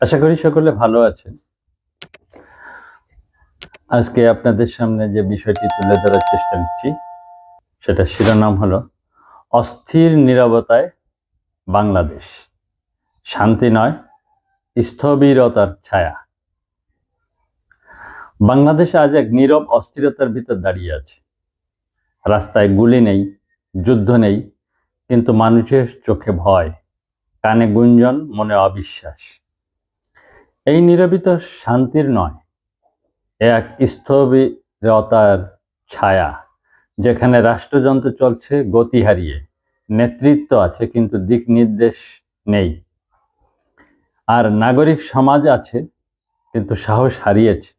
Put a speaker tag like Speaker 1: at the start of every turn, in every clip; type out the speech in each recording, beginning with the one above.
Speaker 1: আশা করি সকলে ভালো আছেন। আজকে আপনাদের সামনে যে বিষয়টি তুলে ধরার চেষ্টা করছি সেটা শিরোনাম হলো, অস্থির নীরবতায় বাংলাদেশ। শান্তি নয়, স্থবিরতার ছায়া। বাংলাদেশ আজ এক নীরব অস্থিরতার ভিতর দাঁড়িয়ে আছে। রাস্তায় গুলি নেই, যুদ্ধ নেই, কিন্তু মানুষের চোখে ভয়, কানে গুঞ্জন, মনে অবিশ্বাস। এই নিরবিত শান্তির নয় এক স্থবিরতার ছায়া যেখানে রাষ্ট্রযন্ত্র চলছে, গতি হারিয়ে। নেতৃত্ব আছে, কিন্তু দিক নির্দেশ নেই। আর নাগরিক সমাজ আছে, কিন্তু সাহস হারিয়েছে।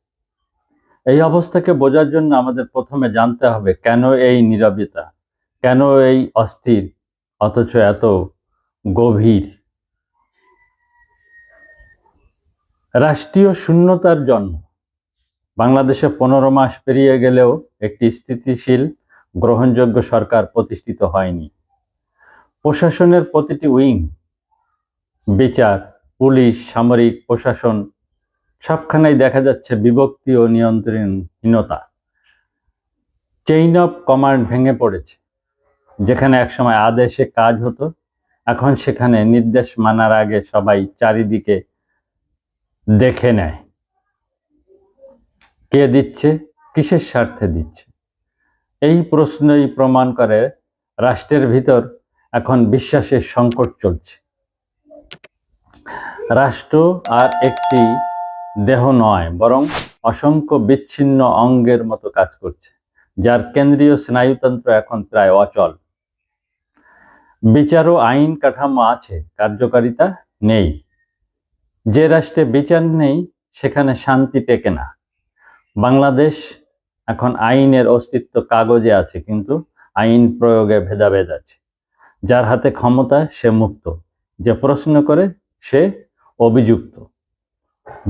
Speaker 1: এই অবস্থাকে বোঝার জন্য আমাদের প্রথমে জানতে হবে, কেন এই নীরবতা? কেন এই অস্থির? অথচ এত গভীর রাষ্ট্রীয় শূন্যতার জন্ম। বাংলাদেশে পনেরো মাস পেরিয়ে গেলেও একটি স্থিতিশীল, গ্রহণযোগ্য সরকার প্রতিষ্ঠিত হয়নি। প্রশাসনের প্রতিটি উইং, বিচার, পুলিশ, সামরিক প্রশাসন, সবখানেই দেখা যাচ্ছে বিভক্তি ও নিয়ন্ত্রণহীনতা। চেইন অফ কমান্ড ভেঙে পড়েছে। যেখানে একসময় আদেশে কাজ হতো, এখন সেখানে নির্দেশ মানার আগে সবাই চারিদিকে দেখে নেয়। কে দিচ্ছে? কিসের স্বার্থে দিচ্ছে? এই প্রশ্নই প্রমাণ করে রাষ্ট্রের ভিতর এখন বিশ্বাসের সংকট চলছে। রাষ্ট্র আর একটি দেহ নয়, বরং অসংখ্য বিচ্ছিন্ন অঙ্গের মতো কাজ করছে, যার কেন্দ্রীয় স্নায়ুতন্ত্র এখন প্রায় অচল। বিচার ও আইন কাঠামো আছে, কার্যকারিতা নেই। যে রাষ্ট্রে বিচার নেই, সেখানে শান্তি টেকে না। বাংলাদেশ এখন আইনের অস্তিত্ব কাগজে আছে, কিন্তু আইন প্রয়োগে ভেদাভেদ আছে। যার হাতে ক্ষমতা, সে মুক্ত। যে প্রশ্ন করে, সে অভিযুক্ত।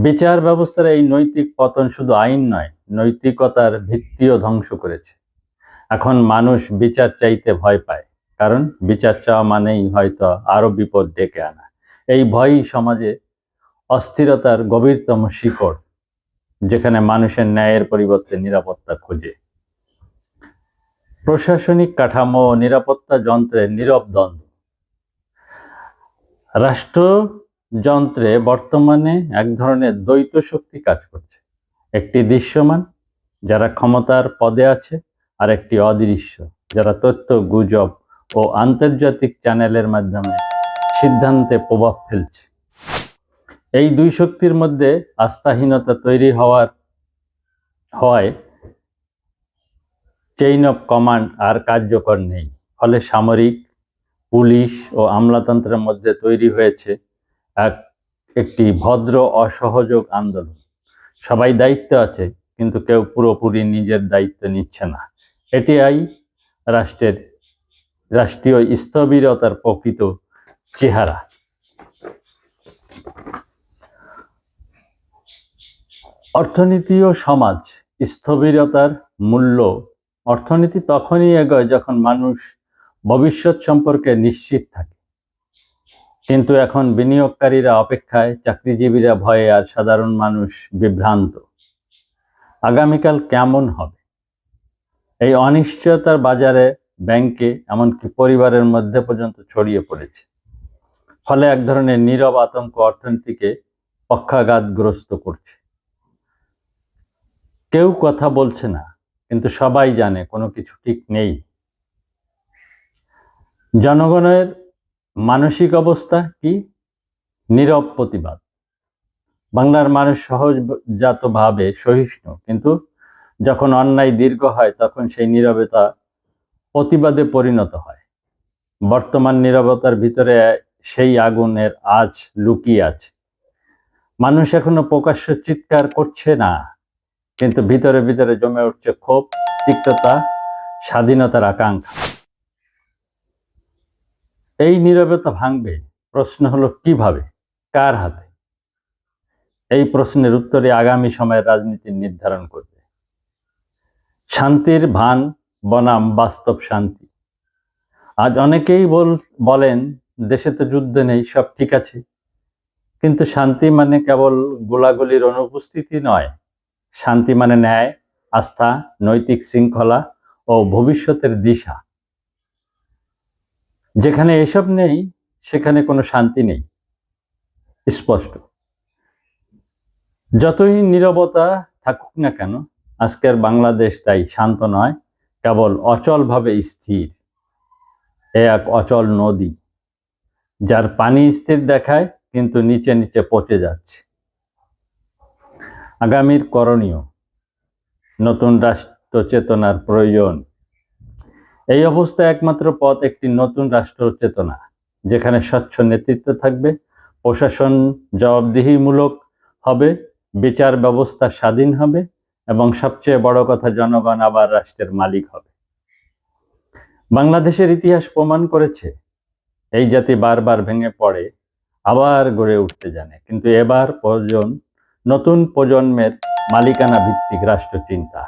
Speaker 1: বিচার ব্যবস্থার এই নৈতিক পতন শুধু আইন নয়, নৈতিকতার ভিত্তিও ধ্বংস করেছে। এখন মানুষ বিচার চাইতে ভয় পায়, কারণ বিচার চাওয়া মানেই হয়তো আরও বিপদ ডেকে আনা। এই ভয়ই সমাজে অস্থিরতার গভীরতম শিকড় যেখানে মানুষের ন্যায়ের পরিবর্তে নিরাপত্তা খোঁজে। প্রশাসনিক কাঠামো ও নিরাপত্তা যন্ত্রের নীরব দ্বন্দ্ব। রাষ্ট্রযন্ত্রে বর্তমানে এক ধরনের দ্বৈত শক্তি কাজ করছে। একটি দৃশ্যমান, যারা ক্ষমতার পদে আছে, আর একটি অদৃশ্য, যারা তথ্য, গুজব ও আন্তর্জাতিক চ্যানেলের মাধ্যমে সিদ্ধান্তে প্রভাব ফেলছে। এই দুই শক্তির মধ্যে আস্থাহীনতা তৈরি হওয়ার, হয় চেইন অফ কমান্ড আর কার্যকর নেই। ফলে সামরিক, পুলিশ ও আমলাতন্ত্রের মধ্যে তৈরি হয়েছে এক, একটি ভদ্র অসহযোগ আন্দোলন। সবাই দায়িত্ব আছে, কিন্তু কেউ পুরোপুরি নিজের দায়িত্ব নিচ্ছে না। এটিআই রাষ্ট্রের, রাষ্ট্রীয় স্থবিরতার প্রকৃত চেহারা। অর্থনীতি ও সমাজ স্থবিরতার মূল্য। অর্থনীতি তখনই এগোয় যখন মানুষ ভবিষ্যৎ সম্পর্কে নিশ্চিত থাকে। কিন্তু এখন বিনিয়োগকারীরা অপেক্ষায়, চাকরিজীবীরা ভয়ে আর সাধারণ মানুষ বিভ্রান্ত। আগামীকাল কেমন হবে? এই অনিশ্চয়তার বাজারে ব্যাংকে, এমনকি পরিবারের মধ্যে পর্যন্ত ছড়িয়ে পড়েছে। ফলে এক ধরনের নীরব আতঙ্ক অর্থনীতিকে পক্ষাঘাতগ্রস্ত করছে। কেউ কথা বলছে না, কিন্তু সবাই জানে কোনো কিছু ঠিক নেই। জনগণের মানসিক অবস্থা কি? নীরব প্রতিবাদ। বাংলার মানুষ সহজজাতভাবে সহিষ্ণু, কিন্তু যখন অন্যায় দীর্ঘ হয়, তখন সেই নীরবতা প্রতিবাদে পরিণত হয়। বর্তমান নীরবতার ভিতরে সেই আগুনের আজ লুকিয়ে আছে। মানুষ এখনও প্রকাশ্য চিৎকার করছে না। কিন্তু ভিতরে ভিতরে জমে উঠছে ক্ষোভ, তিক্ততা, স্বাধীনতার আকাঙ্ক্ষা। এই নীরবতা ভাঙবে। প্রশ্ন হলো, কীভাবে? কার হাতে? এই প্রশ্নের উত্তরে আগামী সময়ের রাজনীতি নির্ধারণ করবে। শান্তির ভান, বনাম, বাস্তব শান্তি। আজ অনেকেই বল, বলেন, দেশে তো যুদ্ধ নেই, সব ঠিক আছে। কিন্তু শান্তি মানে কেবল গোলাগুলির অনুপস্থিতি নয়। শান্তি মানে ন্যায়, আস্থা, নৈতিক শৃঙ্খলা ও ভবিষ্যতের দিশা। যেখানে এসব নেই, সেখানে কোনো শান্তি নেই। স্পষ্ট। যতই নীরবতা থাকুক না কেন, আজকের বাংলাদেশ তাই শান্ত নয়, কেবল অচলভাবে স্থির। এ এক অচল নদী, যার পানি স্থির দেখায়, কিন্তু নিচে নিচে পচে যাচ্ছে। আগামীর করণীয়। নতুন রাষ্ট্র চেতনার প্রয়োজন। এই অবস্থায় একমাত্র পথ, একটি নতুন রাষ্ট্র চেতনা, যেখানে স্বচ্ছ নেতৃত্ব থাকবে, প্রশাসন জবাবদিহিমূলক হবে, বিচার ব্যবস্থা স্বাধীন হবে, এবং সবচেয়ে বড় কথা, জনগণ আবার রাষ্ট্রের মালিক হবে। বাংলাদেশের ইতিহাস প্রমাণ করেছে, এই জাতি বারবার ভেঙে পড়ে, আবার গড়ে উঠতে জানে, কিন্তু এবার প্রয়োজন নতুন প্রজন্মের মালিকানা ভিত্তিক রাষ্ট্র চিন্তা